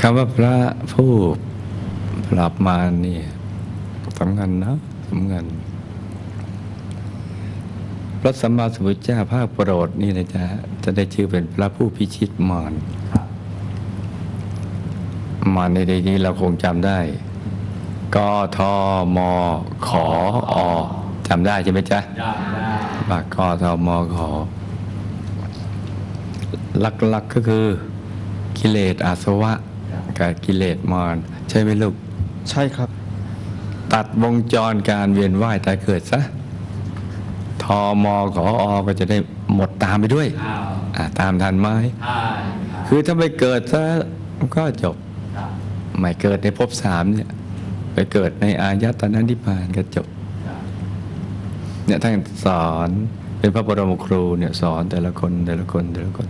คำว่าพระผู้ปราบมารนี่สำคัญนะสำคัญพระสัมมาสัมพุทธเจ้าภาคโปรดนี่นะจ๊ะจะได้ชื่อเป็นพระผู้พิชิตมารมารในในนี้เราคงจำได้กทมขออจำได้ใช่ไหมจ๊ะบากกทมขอหลักๆก็คือกิเลสอาสวะ กับกิเลสมารใช่ไหมลูก ใช่ครับ ตัดวงจรการเวียนว่ายตายเกิดซะทอมอขออก็จะได้หมดตามไปด้วยอ่าตามทันไหมคือถ้าไม่เกิดซะก็จบไม่เกิดในภพสามเนี่ย ไปเกิดในอายตนะนิพพานก็จบเนี่ยท่านสอนเป็นพระบรมครูเนี่ยสอนแต่ละคนแต่ละคนแต่ละคน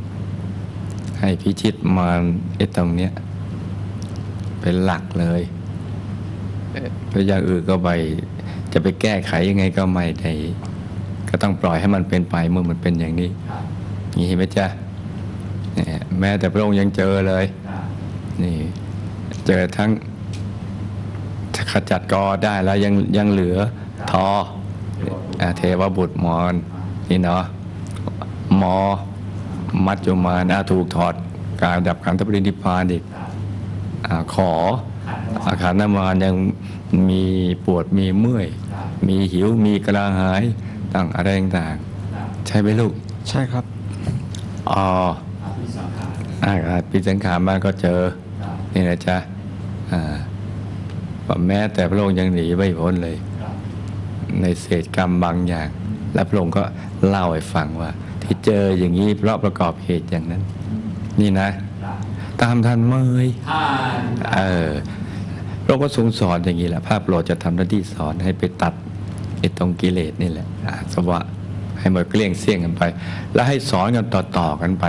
ให้พิชิตมารไอ้ตรงเนี้ย เป็นหลักเลยเอ่อเพราะอย่างอื่นก็ไปจะไปแก้ไขยังไงก็ไม่ได้ก็ต้องปล่อยให้มันเป็นไปเมื่อมันเป็นอย่างนี้นี่เห็นไหมจ๊ะเนี่ยแม้แต่พระองค์ยังเจอเลย นี่ เจอทั้งขจัดกอได้แล้วยังยังเหลือทออ่าเทวบุตรมอนนี่เนาะมอ มัจจุมานะถูกถอดการดับขันธปรินิพพานอีกอา ขออาคารนามานยังมีปวดมีเมื่อย มีหิวมีกระหายต่างอะไรต่างๆ ใช่ไหมลูก ใช่ครับอ๋ออาการปีสังขารมาก็เจอ นี่นะจ๊ะอ่าว่าแม้แต่พระองค์ยังหนีไม่พ้นเลย ในเศษกรรมบางอย่าง และพระองค์ก็เล่าให้ฟังว่า ที่เจออย่างนี้เพราะประกอบเหตุอย่างนั้น นี่นะ ตามทันเมยเออพระองค์ก็ทรงสอนอย่างนี้แหละภาพโปรดจะทำหน้าที่สอนให้ไปตัดไอ้ตรงกิเลสนี่แหละอาสวะให้หมดเกลี้ยงเสี่ยงกันไป แล้วให้สอนกันต่อๆกันไป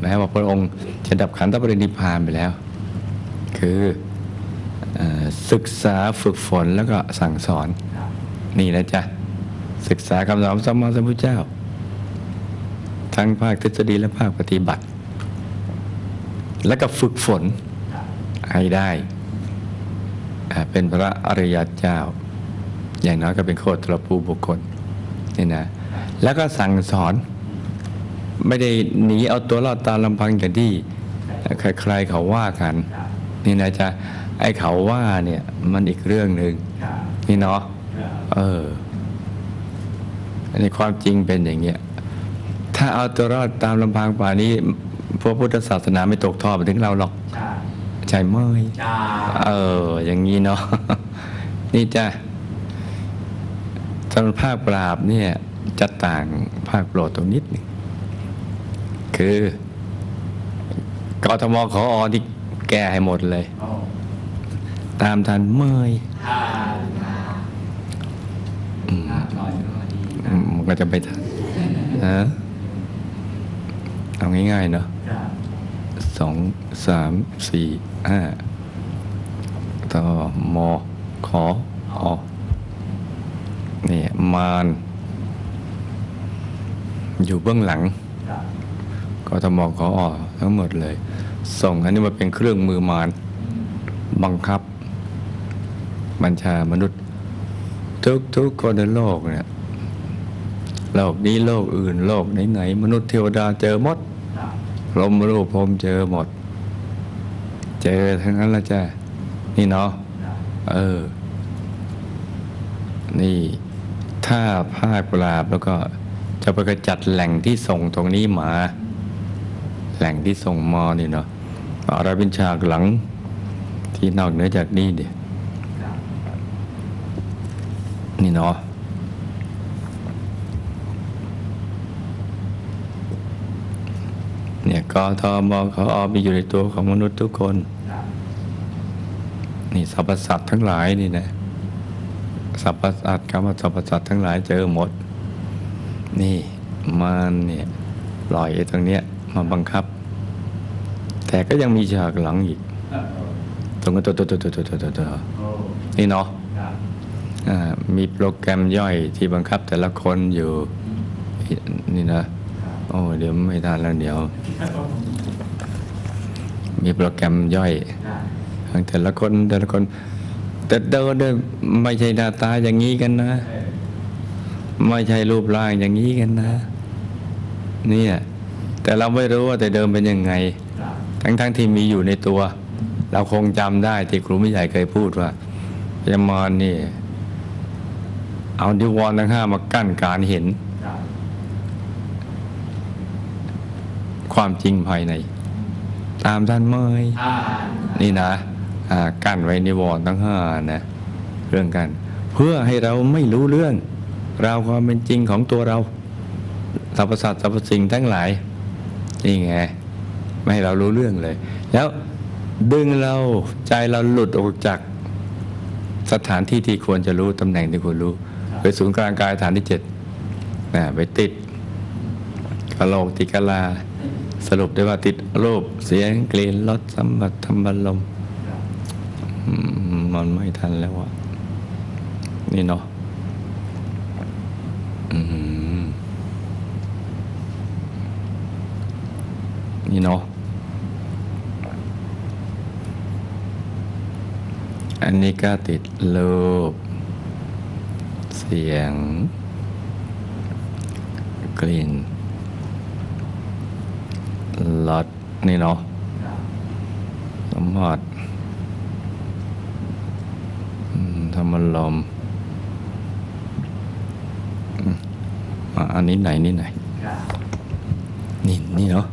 แม้ว่าพระองค์จะดับขันธปรินิพพานไปแล้ว คือเอ่อศึกษาฝึกฝนแล้วก็สั่งสอน นี่นะจ๊ะ ศึกษาคำสอนของสมมาสัมพุทธเจ้า ทั้งภาคทฤษฎีและภาคปฏิบัติ แล้วก็ฝึกฝนให้ได้ เป็นพระอริยเจ้า อย่างน้อยก็เป็นโคตรภูบุคคลนี่นะแล้วก็สั่งสอนไม่ได้หนีเอาตัวรอดตามลำพังอย่างที่ใครๆเขาว่ากันนี่นะจ๊ะไอ้เขาว่าเนี่ยมันอีกเรื่องหนึ่งนี่เนาะเอออันความจริงเป็นอย่างเงี้ยถ้าเอาตัวรอดตามลำพังป่านี้ พระพุทธศาสนาไม่ตกทอดไปถึงเราหรอกใช่ไหมเออ อย่างนี้เนาะนี่จ้ะสำหรับภาคปราบเนี่ยจะต่างภาคโปรดตรงนิดหนึงคือกทมขออที่แก้ให้หมดเลย ตามทันเมยอืมอืมมันก็จะไปทันนะเอาง่ายๆเนาะ สองสามสี่ห้าต่อมอขออนี่มารอยู่เบื้องหลังกทมขออทั้งหมดเลย ส่งอันนี้มาเป็นเครื่องมือมารบังคับ บัญชามนุษย์ ทุกทุกคนในโลกเนี่ยโลกนี้โลกอื่น โลกไหนๆมนุษย์เทวดาเจอหมด ลมรูปพรมเจอหมด เจอทั้งนั้นละจ้ะนี่เนาะเออ นี่ ถ้าภาคปราบแล้วก็จะไปกระจัดแหล่งที่ส่งตรงนี้มา แหล่งที่ส่งมอนี่เนาะอะไรเป็นฉากหลัง ที่นอกเหนือจากนี้เดียนี่เนาะเนี่ย กทมเขาอมีอยู่ในตัวของมนุษย์ทุกคน นี่สรรพสัตว์ทั้งหลายนี่นะสรรพสัตว์คำว่าสรรพสัตว์ทั้งหลายเจอหมด นี่มันเนี่ยปล่อยไอ้ตรงเนี้ยมาบังคับ แต่ก็ยังมีฉากหลังอีกตรงกันตัวตัวตัวตัวตัวตัวตัวนี่เนาะมีโปรแกรมย่อยที่บังคับแต่ละคนอยู่นี่นะ โอ้เดี๋ยวไม่ทันแล้วเดี๋ยว มีโปรแกรมย่อยของแต่ละคนแต่ละคน แต่เดินเนี่ยไม่ใช่หน้าตาอย่างนี้กันนะ ไม่ใช่รูปร่างอย่างนี้กันนะ เนี่ย แต่เราไม่รู้ว่าแต่เดิมเป็นยังไง ทั้งๆทที่มีอยู่ในตัว เราคงจำได้ที่ครูไม่ใหญ่เคยพูดว่าพยามารนี่ เอาดิวรณ์ทั้งห้ามากั้นการเห็น ความจริงภายใน ตามท่านเมยนี่นะอ่ากั้นไว้นิวรณ์ทั้งห้านะ เรื่องกัน เพื่อให้เราไม่รู้เรื่อง ราวความเป็นจริงของตัวเราสรรพสัตว์สรรพสิ่งทั้งหลายนี่ไงไม่ให้เรารู้เรื่องเลย แล้วดึงเราใจเราหลุดออกจากสถานที่ที่ควรจะรู้ตำแหน่งที่ควรรู้ไปศูนย์กลางกายฐานที่เจ็ดนะไปติดกะโหลกติดกะลา สรุปได้ว่าติดรูปเสียงกลิ่นรสสัมผัสธรรมลมมมันไม่ทันแล้วอะนี่เนาะนี่เนาะอันนี้ก็ติดรูปเสียง กลิ่น รสนี่เนาะสัมผัสธรรมลมอันนี้ไหนนี่ไหน นี่นี่เนาะ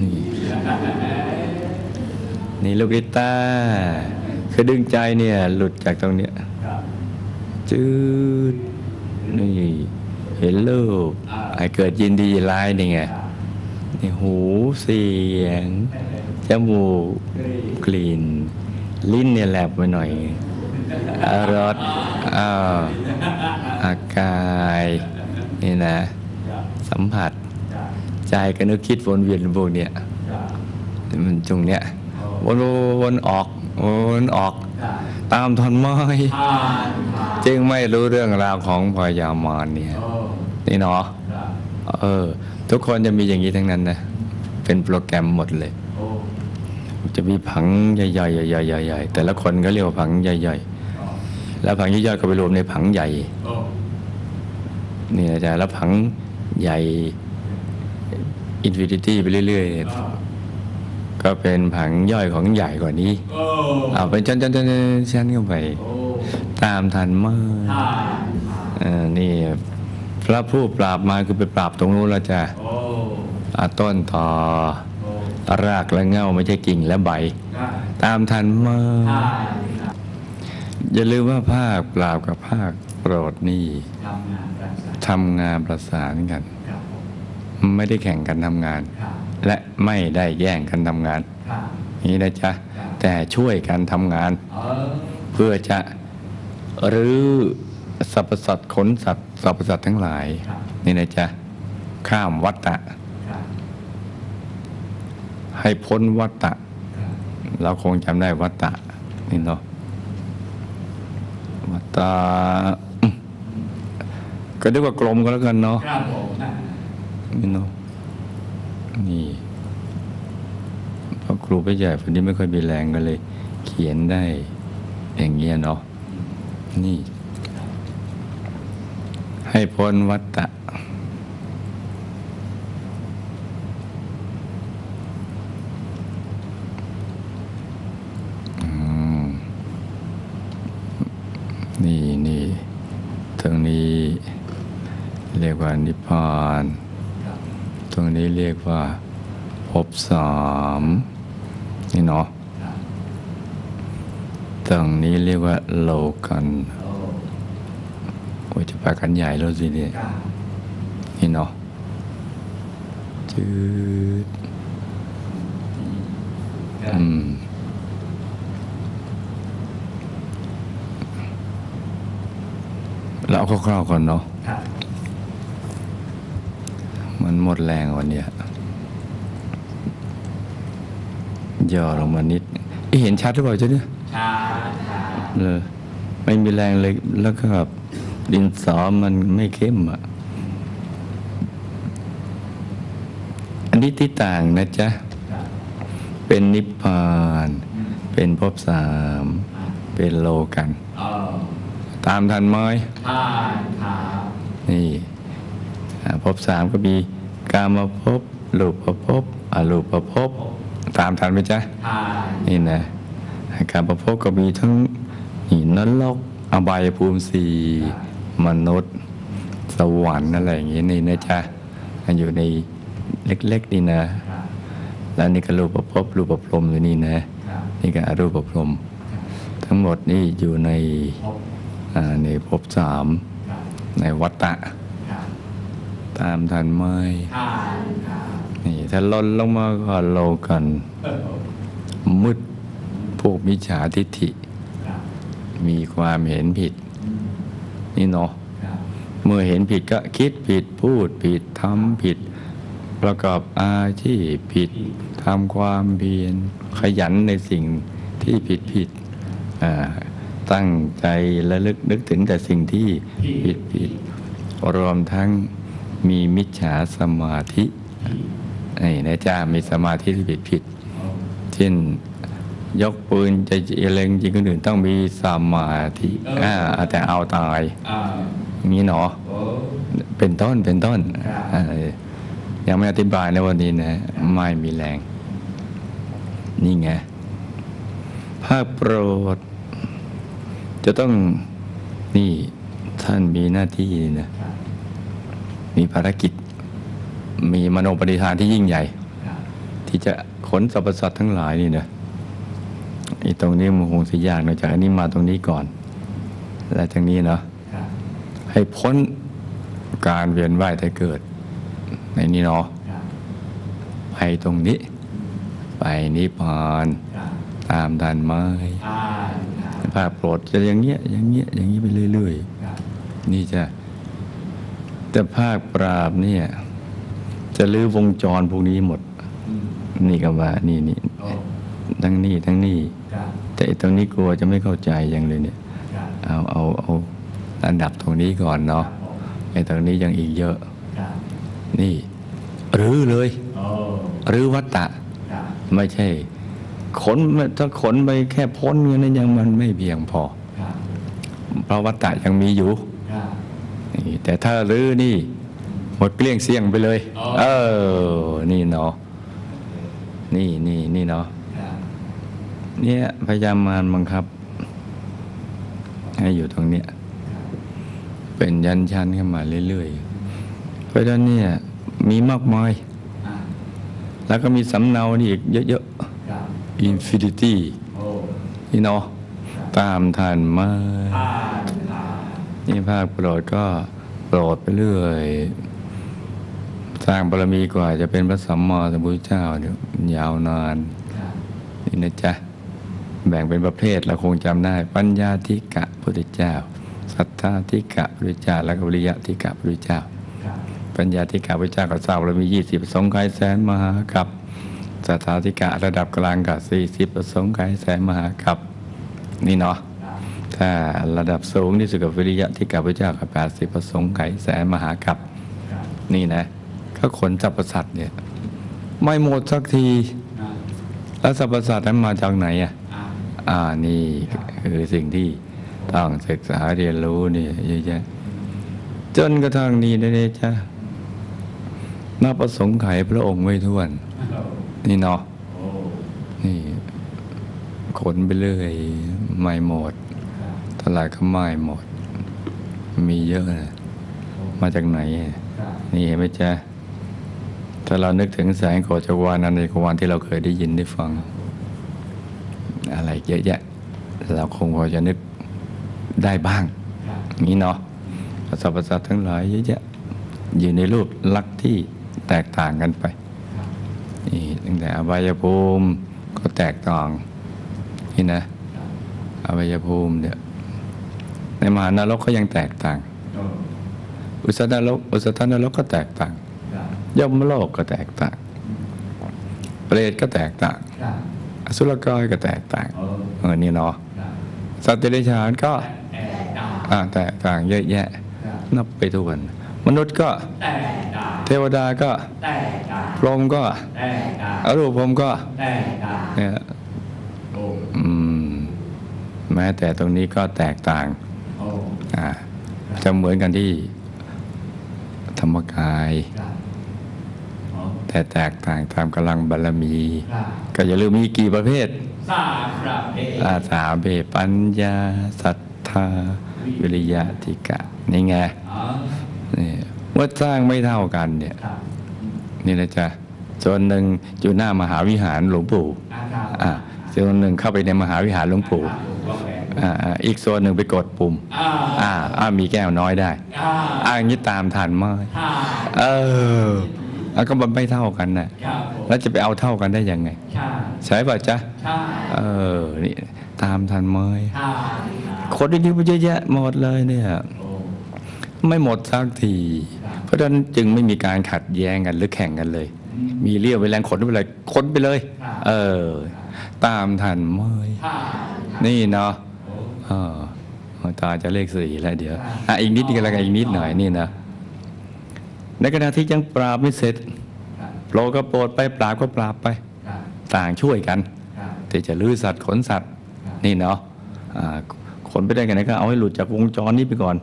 นี่นี่ลูกลิต้าคือดึงใจเนี่ย หลุดจากตรงเนี้ยจืดนี่ เห็นรูปให้เกิดยินดียินร้ายนี่ไงนี่หูเสียง จมูกกลิ่น ลิ้นเนี่ยแลบไปหน่อยอารสอ้าวอากายนี่นะ สัมผัส ใจก็นึกคิดวนเวียนพวกเนี้ยมันตรงเนี้ยวนวนออกวนออก ตามทอนไม้จึงไม่รู้เรื่องราวของพยามารเนี่ย นี่เนาะเออ ทุกคนจะมีอย่างนี้ทั้งนั้นนะ เป็นโปรแกรมหมดเลย จะมีผังใหญ่ๆใหญ่ๆใหญ่ๆแต่ละคนก็เรียกว่าผังใหญ่ๆแล้วผังย่อยๆก็ไปรวมในผังใหญ่นี่นะจ๊ะแล้วผังใหญ่อินฟินิตี้ไปเรื่อยๆเนี่ยก็เป็นผังย่อยของใหญ่กว่านี้เอาเป็นชั้นๆๆๆชั้นเข้าไป ตามทันเมื่อเออนี่พ ระผู้ปราบมาคือไปปราบตรงนู้นแล้วจ้ะอ่าต้นต่อรากและเง่าไม่ใช่กิ่งและใบ ตามทันเมื่ออย่าลืมว่าภาคปราบกับภาคโปรดนี่ทำงานประสานกัน ไม่ได้แข่งกันทำงาน และไม่ได้แย่งกันทำงาน นี่นะจ๊ะ แต่ช่วยกันทำงาน เพื่อจะรื้อ สรรพสัตว์ขนสัตว์สรรพสัตว์ทั้งหลาย นี่นะจ๊ะ ข้ามวัฏฏะให้พ้นวัฏฏะเราคงจำได้วัฏฏะนี่เนาะวัฏฏะอืมก็เรียกว่ากลมก็แล้วกันเนาะครับผมนี่เนาะนี่เพราะครูไปใหญ่คนนี้ไม่ค่อยมีแรงก็เลย เขียนได้อย่างเงี้ยเนาะนี่ ให้พ้นวัฏฏะนี่นี่ตรงนี้เรียกว่านิพพานตรงนี้เรียกว่าภพสามนี่เนาะตรงนี้เรียกว่าโลกัน ยจะไปกันใหญ่แล้วสิเนี่ยนี่เนาะจืดอืมเราเอาคร่าวๆก่อนเนาะครับมันหมดแรงวันเนี้ยย่อลงมานิดเอ๊ะเห็นชัดหรือเปล่าเจ้าเนี่ยชาชาเลยไม่มีแรงเลยแล้วก็แบบ ดินสอมันไม่เข้มอะนี้ที่ต่างนะจ๊ะ เป็นนิพพาน เป็นภพสาม เป็นโลกันเออตามทันไหมทานครับนี่อ่าภพสามก็มีกามภพรูปภพอรูปภพตามทันไหมจ๊ะทานนี่นะการประพบก็มีทั้งหินนรกอบายภูมิสี มนุษย์ สวรรค์อะไรอย่างงี้นี่นะจ๊ะมันอยู่ในเล็กๆนี่นะครับแล้วนี่ก็รูปประพบรูปประพรหมอยู่นี่นะครับนี่ก็อรูปประพรหมทั้งหมดนี่อยู่ในพบอ่าในภพสามครับในวัตตะครับตามทันไหมทานครับนี่ถ้าล้นลงมาก็โลกันเออมืดพวกมิจฉาทิฏฐิครับมีความเห็นผิดอืม นี่เนาะครับเมื่อเห็นผิดก็คิดผิดพูดผิดทำผิด ประกอบอาชีพผิดทำความเพียรขยันในสิ่งที่ผิดผิดอ่าตั้งใจและลึกนึกถึงแต่สิ่งที่ผิดผิดรวมทั้งมีมิจฉาสมาธินี่นะจ๊ะมีสมาธิที่ผิดผิดเช่น ยกปืนจะเล็งยิงคนอื่นต้องมีสมาธิอ่าแต่เอาตายอ่ามีหนอโอ้เป็นต้นเป็นต้นครับเอ่อยังไม่อธิบายในวันนี้นะ ไม่มีแรง นี่ไงภาคโปรด จะต้องนี่ท่านมีหน้าที่นะครับมีภารกิจ มีมโนปณิธานที่ยิ่งใหญ่ครับที่จะขนสรรพสัตว์ทั้งหลายนี่นะ ไอ้ตรงนี้มันคงสิยากหน่อยจากอันนี้มาตรงนี้ก่อน แล้วจากนี้เนาะครับให้พ้นการเวียนว่ายแต่เกิด ในนี้เนาะครับไปตรงนี้ ไปนิพพานครับตามทันไม้ทานครับภาคโปรดจะอย่างเงี้ยอย่างเงี้ยอย่างนี้ไปเรื่อยครับๆนี่จะแต่ภาคปราบเนี่ย จะลื้อวงจรพวกนี้หมดอืมนี่ก็ว่า นี่นี่โอ้ทั้งนี้ทั้งนี้ครับ แต่ไอ้ตรงนี้กลัวจะไม่เข้าใจอย่างเลยเนี่ยครับเอาเอาเอาอันดับตรงนี้ก่อนครัเนาะบผมไอ้ตรงนี้ยังอีกเยอะครับนี่รื้อเลยโอ้รื้อวัตตะครับไม่ใช่ ขนถ้าขนไปแค่พ้นเงินนั้นยังมันไม่เพียงพอครับเพราะวัตตะยังมีอยู่ครับนี่แต่ถ้ารื้อนี่ หมดเกลี้ยงเสี่ยงไปเลยอ๋อเออ นี่เนาะนี่นี่นี่เนาะครับ เนี่ยพยายามมารบังคับ ให้อยู่ตรงเนี้ยเป็นยันชันขึ้นมาเรื่อยๆ เพราะฉะนั้นเนี่ยมีมากมาย แล้วก็มีสำเนานี่อีกเยอะๆ Infinity โอ้นี่เนาะตามทันมานี่ภาคโปรดก็โปรดไปเรื่อย สร้างบารมีกว่าจะเป็นพระสัมมาสัมพุทธเจ้าเนี่ยยาวนานนี่นะจ๊ะ แบ่งเป็นประเภทเราคงจำได้ ปัญญาธิกะพุทธเจ้าศรัทธาธิกะพุทธเจ้า และก็วิริยะธิกะพุทธเจ้า ปัญญาธิกะพุทธเจ้าก็ทราบเรามียี่สิบสงไขยแสนมหากับศรัทธาธิกะระดับกลางกับสี่สิบสงไขยแสนมหากับนี่เนาะถ้าระดับสูงที่สุดกับวิริยะธิกะพุทธเจ้ากับแปดสิบสงไขยแสนมหากับนี่นะก็ขนสรรพสัตว์เนี่ยไม่หมดสักที แล้วสรรพสัตว์นั้นมาจากไหนอะ อ่านี่คือสิ่งที่ต้องศึกษาเรียนรู้นี่เยอะแยะจนกระทั่งนี้นะเนี่ยจ้ะนับประสงค์ไขพระองค์ไม่ท้วน นี่เนาะนี่ขนไปเรื่อยไม่หมดครับเท่าไหร่ก็ไม่หมด มีเยอะนะมาจากไหน นี่เห็นไหมจ๊ะถ้าเรานึกถึงแสงโคจรวานันในกวานที่เราเคยได้ยินได้ฟัง อะไรเยอะแยะ เราคงพอจะนึกได้บ้างนี้เนาะสรรพสัตว์ทั้งหลายเยอะแยะอยู่ในรูปลักษณ์ที่แตกต่างกันไปนี่ตั้งแต่อบายภูมิก็แตกต่างนี่นะครับอายภูมิเนี่ยในมหานรกก็ยังแตกต่าง อุสตนรกอุสตนรกก็แตกต่างครับยมโลกก็แตกต่าง เปรตก็แตกต่าง สุรกายก็แตกต่างโอ้เออนี่เนาะครับสัตว์เดรัจฉานก็แตกต่างอ่าแตกต่างเยอะแยะครับนับไปทุกวันมนุษย์ก็แตกต่างแเทวดาก็แต่กาพรหมก็แต่กาอรูปพรหมก็แต่กาเนี่ยโอ้อืมแม้แต่ตรงนี้ก็แตกต่างโอ้อ่าจะเหมือนกันที่ธรรมกายกาโอ้ แต่แตกต่างตามกำลังบารมีกาก็อย่าลืมมีกี่ประเภทสามประเภทอาสาเบปัญญาศรัทธา วิริยะทิกะ นี่ไงอ๋อนี่ว่าสร้างไม่เท่ากันเนี่ยครับนี่นะจ๊ะส่วนหนึ่งอยู่หน้ามหาวิหารหลวงปู่อาการอ่าส่วนหนึ่งเข้าไปในมหาวิหารหลวงปู่อาการก็แปลกอ่าอ่าอีกส่วนหนึ่งไปกดปุ่มอ่าอ่า อ่า มีแก้วน้อยได้ อ่าอ่าอย่างนี้ตามทันไหมห้าเออ แล้วก็มันไม่เท่ากันนะครับผมแล้วจะไปเอาเท่ากันได้ยังไง ใช่ใช่ป่ะจ๊ะใช่เออนี่ตามทันไหมห้าคนดีๆมันเยอะแยะหมดเลยเนี่ยโอ้ไม่หมดสักที เพราะฉะนั้นจึงไม่มีการขัดแย้งกันหรือแข่งกันเลย มีเรี่ยวไปแรงขนไปเลยขนไปเลย เออ ตามทันไหมห้านี่เนาะโอ้เออตาจะเลขสี่แล้วเดี๋ยวอะอีกนิดนึงกันแล้วกันอีกนิดหน่อยนี่นะ ในขณะที่ยังปราบไม่เสร็จครับโปรดก็โปรดไปปราบก็ปราบไปครับต่างช่วยกันครับที่จะลื้อสัตว์ขนสัตว์นี่เนาะอ่าขนไปได้กันไหนก็เอาให้หลุดจากวงจรนี้ไปก่อน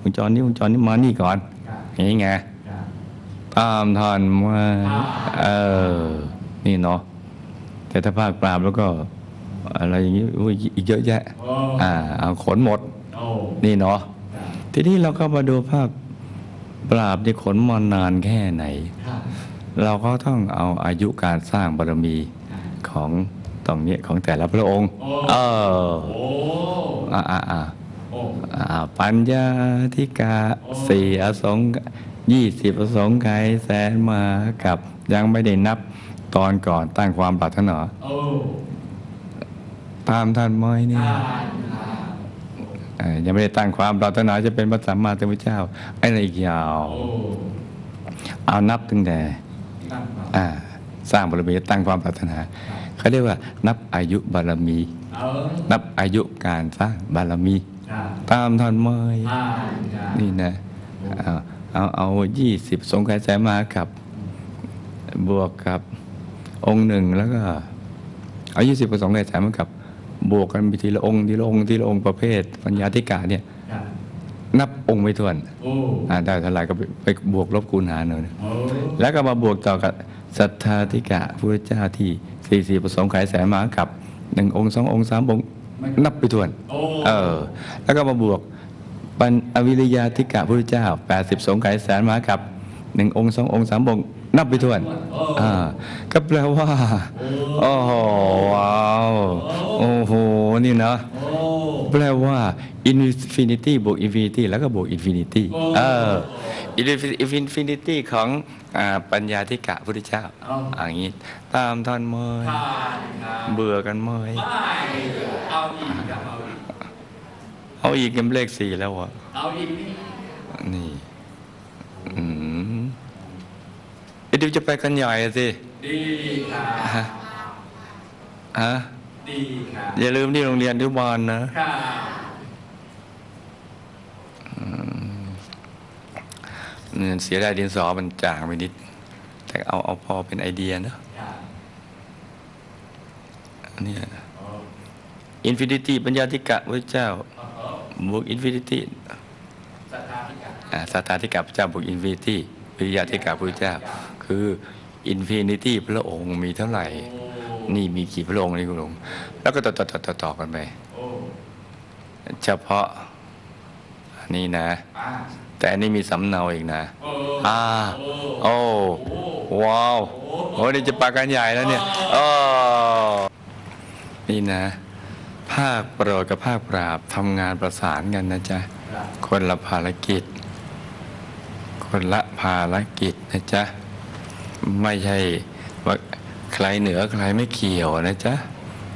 วงจรนี้วงจรนี้มานี่ก่อนครับอย่างนี้ไงครับตามทันมาเออนี่เนาะแต่ถ้าภาคปราบแล้วก็อะไรอย่างนี้อุ้ยอีกเยอะแยะโอ้อ่าเอาขนหมดโอ้นี่เนาะครับทีนี้เราก็มาดูภาพ ปราบที่ขนมานานแค่ไหนครับเราก็ต้องเอาอายุการสร้างบารมีของตรงเนี้ยของแต่ละพระองค์ เออโอ้อ่าอ่าอ่าโอ้อ่าปัญญาธิกาสี่อสงยี่สิบอสงไขยแสนมากับยังไม่ได้นับตอนก่อนตั้งความปรารถนาโอ้ตามท่านม้อยนี่ห้าครับเอ่อ ยังไม่ได้ตั้งความปรารถนาจะเป็นพระสัมมาสัมพุทธเจ้าไอ้นั่นอีกยาวโอ้เอานับตั้งแต่ตั้งมาอ่าสร้างบารมีตั้งความปรารถนาเขาเรียกว่า นับอายุบารมีเออนับอายุการสร้างบารมีครับตามท่านม้อยห้าครับนี่นะเอาเอาเอายี่สิบสงไขยแสนมากับบวกกับองค์หนึ่งแล้วก็ เอายี่สิบกับสงไขยแสนมากับ บวกกันไปทีละองค์ทีละองค์ทีละองค์ประเภท ปัญญาธิกาเนี่ยครับนับองค์ไม่ถ้วนโอ้อ่าได้เท่าไหร่ก็ไปไปบวกลบคูณหารเอาเนี่ยโอ้แล้วก็มาบวกต่อกับศรัทธาธิกะพระเจ้าที่สี่สี่ประสงค์ขายแสนมากับหนึ่งองค์สององค์สามองค์นับไปถ้วนโอ้เออ แล้วก็มาบวกปัญอวิริยาธิกะพระเจ้าแปดสิบสงไขยแสนมากับหนึ่งองค์สององค์สามองค์ นับไปถ้วนอ่าก็แปลว่าโอ้โหว้าวโอ้โหนี่นะโอ้แปลว่า infinity บวก infinity แล้วก็บวก infinity เออ infinity ของอาปัญญาธิกะพุทธเจ้าอย่างนี้ ตามท่านเมยห้าครับเบื่อกันเมยไม่เอาอีกครับเอาอีกเอาอีกกันเลขสี่แล้วอะเอาอีกนี่ นี่ อืมเดี๋ยวจะไปกันใหญ่อะสิ ดีครับฮะฮะดีครับอย่าลืมที่โรงเรียนอนุบาลนะครับเนี่ยเสียดายดินสอมันจางไปนิด แต่เอาเอาพอเป็นไอเดียเนอะครับเนี่ยโอ้อินฟินิตี้ปัญญาธิกะพระเจ้าโอ้บวกอินฟินิตี้สัทธาธิกาอ่าสัทธาธิกะพระเจ้าบวกอินฟินิตี้วิริยะธิกะพระเจ้า คืออินฟินิตี้พระองค์มีเท่าไหร่โอ้นี่มีกี่พระองค์นี่คุณลุงแล้วก็ต่อต่อต่อต่อต่อกันไปโอ้เฉพาะอันนี้นะอ่าแต่อันนี้มีสำเนาอีกนะโอ้อ่าโอ้ว้าวโอ้นี่จะปากันใหญ่แล้วเนี่ยโอ้นี่นะ ภาคโปรดกับภาคปราบทำงานประสานกันนะจ๊ะครับคนละภารกิจ คนละภารกิจนะจ๊ะ ไม่ใช่ว่าใครเหนือใครไม่เกี่ยวนะจ๊ะ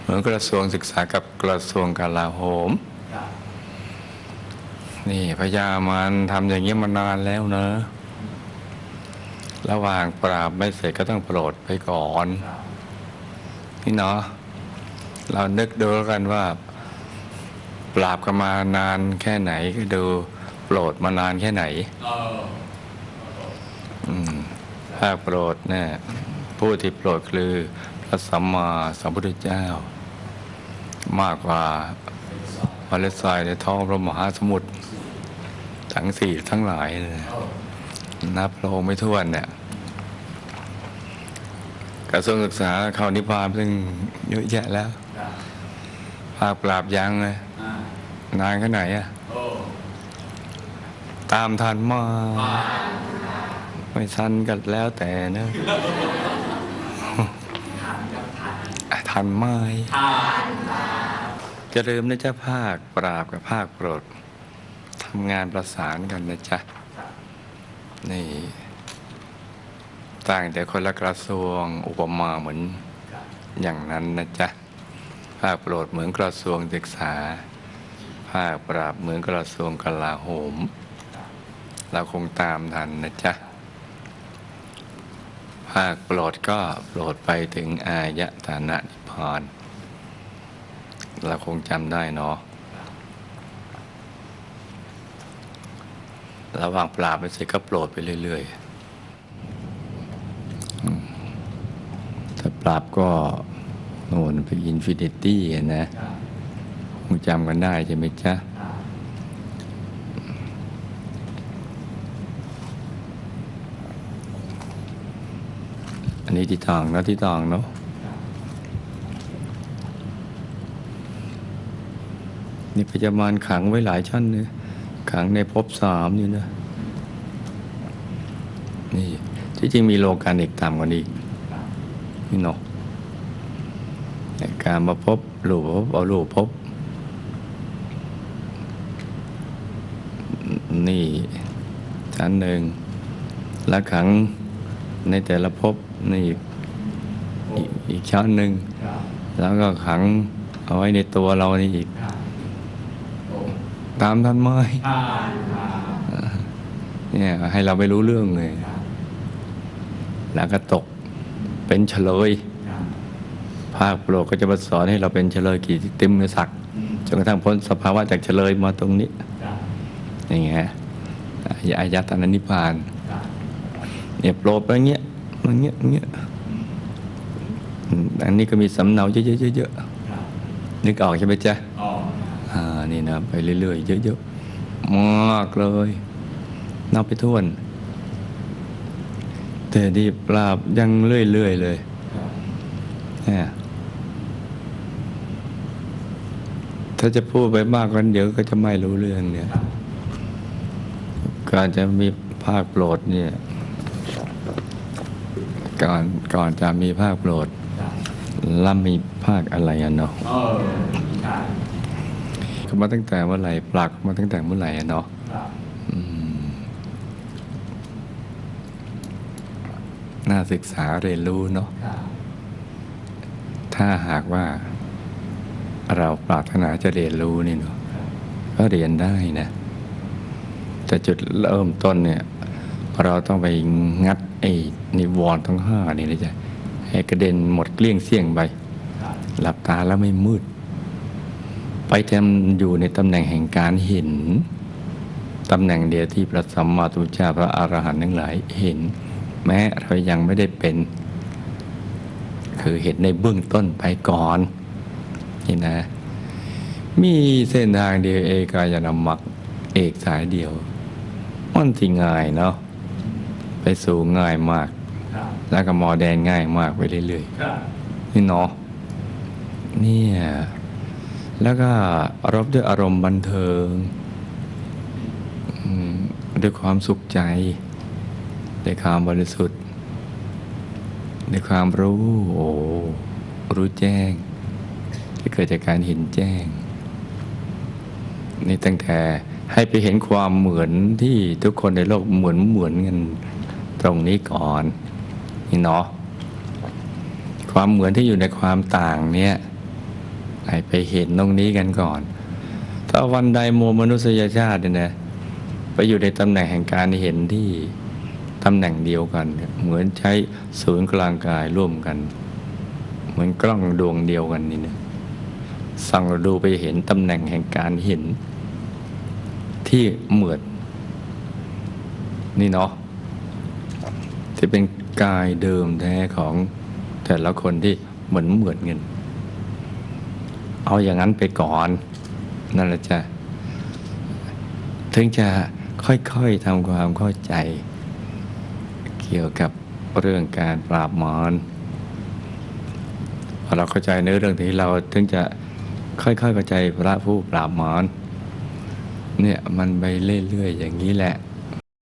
เหมือนกระทรวงศึกษากับกระทรวงกลาโหมครับนี่พญามารทำอย่างนี้มานานแล้วเนอะระหว่างปราบไม่เสร็จก็ต้องโปรดไปก่อนครับนี่เนาะเรานึกดูแล้วกันว่า ปราบกันมานานแค่ไหนก็ดูโปรดมานานแค่ไหนเอออืม ภาคโปรดแน่ผู้ที่โปรดคือพระสัมมาสัมพุทธเจ้า มากกว่ามาเลทรายในท้องพระมหาสมุทรทั้งสี่ทั้งหลายเลยนับพระองค์ไม่ถ้วนเนี่ยกระทรวงศึกษาเข้านิพพานซึ่งเยอะแยะแล้ว ภาคปราบยังเลยนานแค่ไหนอะตามทันมา ไม่ทันกันแล้วแต่นะทันไหมจะลืมนะจ๊ะภาคปราบกับภาคโปรดทำงานประสานกันนะจ๊ะ นี่ ต่างแต่คนละกระทรวงอุปมาเหมือนอย่างนั้นนะจ๊ะ ภาคโปรดเหมือนกระทรวงศึกษา ภาคปราบเหมือนกระทรวงกลาโหม เราคงตามทันนะจ๊ะ ภาคโปรดก็โปรดไปถึงอายะฐานะนิพพานเราคงจำได้เนาะระหว่างปราบไปเสร็จก็โปรดไปเรื่อยๆ ถ้าปราบก็โน่นไปอินฟินิตี้นะ คงจำกันได้ใช่ไหมจ๊ะ อันนี้ที่ทางนะที่ทางเนาะนี่พยาบาลขังไว้หลายชั้นเลยขังในภพสามนี่นะ นี่ที่จริงมีโลกาอีกต่ำกว่านี้อีกนี่เนาะการมาพบรูปพบเอารูปพบ นี่ชั้นหนึ่งแล้วขังในแต่ละภพ นี่อีกอีกชั้นหนึ่งครับแล้วก็ขังเอาไว้ในตัวเรานี่อีกครับโอ้ตามทันไหมทานครับเนี่ยให้เราไม่รู้เรื่องเลย แล้วก็ตกเป็นเฉลยครับภาคโปรดก็จะมาสอนให้เราเป็นเฉลยกี่ติมศักดิ์จนกระทั่งพ้นสภาวะจากเฉลยมาตรงนี้ครับอย่างเงี้ยอายะตานิพพานครับเนี่ยโปรดไปอย่างเงี้ย อย่างเงี้ยอย่างเงี้ยอืมอันนี้ก็มีสำเนาเยอะๆเยอะครับๆนึกออกใช่ไหมจ๊ะอ๋ออ่านี่นะไปเรื่อยๆเยอะๆมากเลยนับไปท้วน แต่ที่ปราบยังเรื่อยๆเลยครับเนี่ยถ้าจะพูดไปมากกว่านั้นเดี๋ยวก็จะไม่รู้เรื่องเนี่ย การจะมีภาคโปรดเนี่ย ก่อนก่อนจะมีภาคโปรดครับแล้วมีภาคอะไรอะเนาะเออใช่ก็มาตั้งแต่เมื่อไหร่ปลักมาตั้งแต่เมื่อไหร่อะเนาะครับอืมน่าศึกษาเรียนรู้เนาะครับถ้าหากว่า เราปรารถนาจะเรียนรู้นี่เนาะก็เรียนได้นะ แต่จุดเริ่มต้นเนี่ย เราต้องไปงัดไอ้นิวรณ์ทั้งห้านี่นะจ๊ะให้กระเด็นหมดเกลี้ยงเสี่ยงไปครับหลับตาแล้วไม่มืด ไปทำอยู่ในตำแหน่งแห่งการเห็น ตำแหน่งเดียวที่พระสัมมาสัมพุทธเจ้าพระอรหันต์ทั้งหลายเห็น แม้เรายังไม่ได้เป็น คือเห็นในเบื้องต้นไปก่อนนี่นะ มีเส้นทางเดียวเอกายนามักเอกสายเดียวมันที่ง่ายเนาะไป สู่ง่ายมากครับแล้วก็มอแดนง่ายมากไปเรื่อยๆครับนี่เนาะเนี่ยแล้วก็รบด้วยอารมณ์บันเทิงอืมด้วยความสุขใจด้วยความบริสุทธิ์ด้วยความรู้โอ้รู้แจ้ง ที่เกิดจากการเห็นแจ้ง นี่ตั้งแต่ให้ไปเห็นความเหมือนที่ทุกคนในโลกเหมือนเหมือนกัน ตรงนี้ก่อนนี่เนาะความเหมือนที่อยู่ในความต่างเนี่ยไปเห็นตรงนี้กันก่อน ถ้าวันใดมวลมนุษยชาติเนี่ยนะไปอยู่ในตำแหน่งแห่งการเห็นที่ตำแหน่งเดียวกัน เหมือนใช้ศูนย์กลางกายร่วมกัน เหมือนกล้องดวงเดียวกันนี่นะส่องดูไปเห็นตำแหน่งแห่งการเห็นที่เหมือนนี่เนาะ ที่เป็นกายเดิมแท้ของแต่ละคนที่เหมือนเหมือนเงิน เอาอย่างนั้นไปก่อนนั่นแหละจ้ะถึงจะค่อยๆทำความเข้าใจ เกี่ยวกับเรื่องการปราบมารพอเราเข้าใจในเรื่องที่เราถึงจะค่อยๆเข้าใจพระผู้ปราบมารเนี่ยมันไปเรื่อยๆอย่างนี้แหละ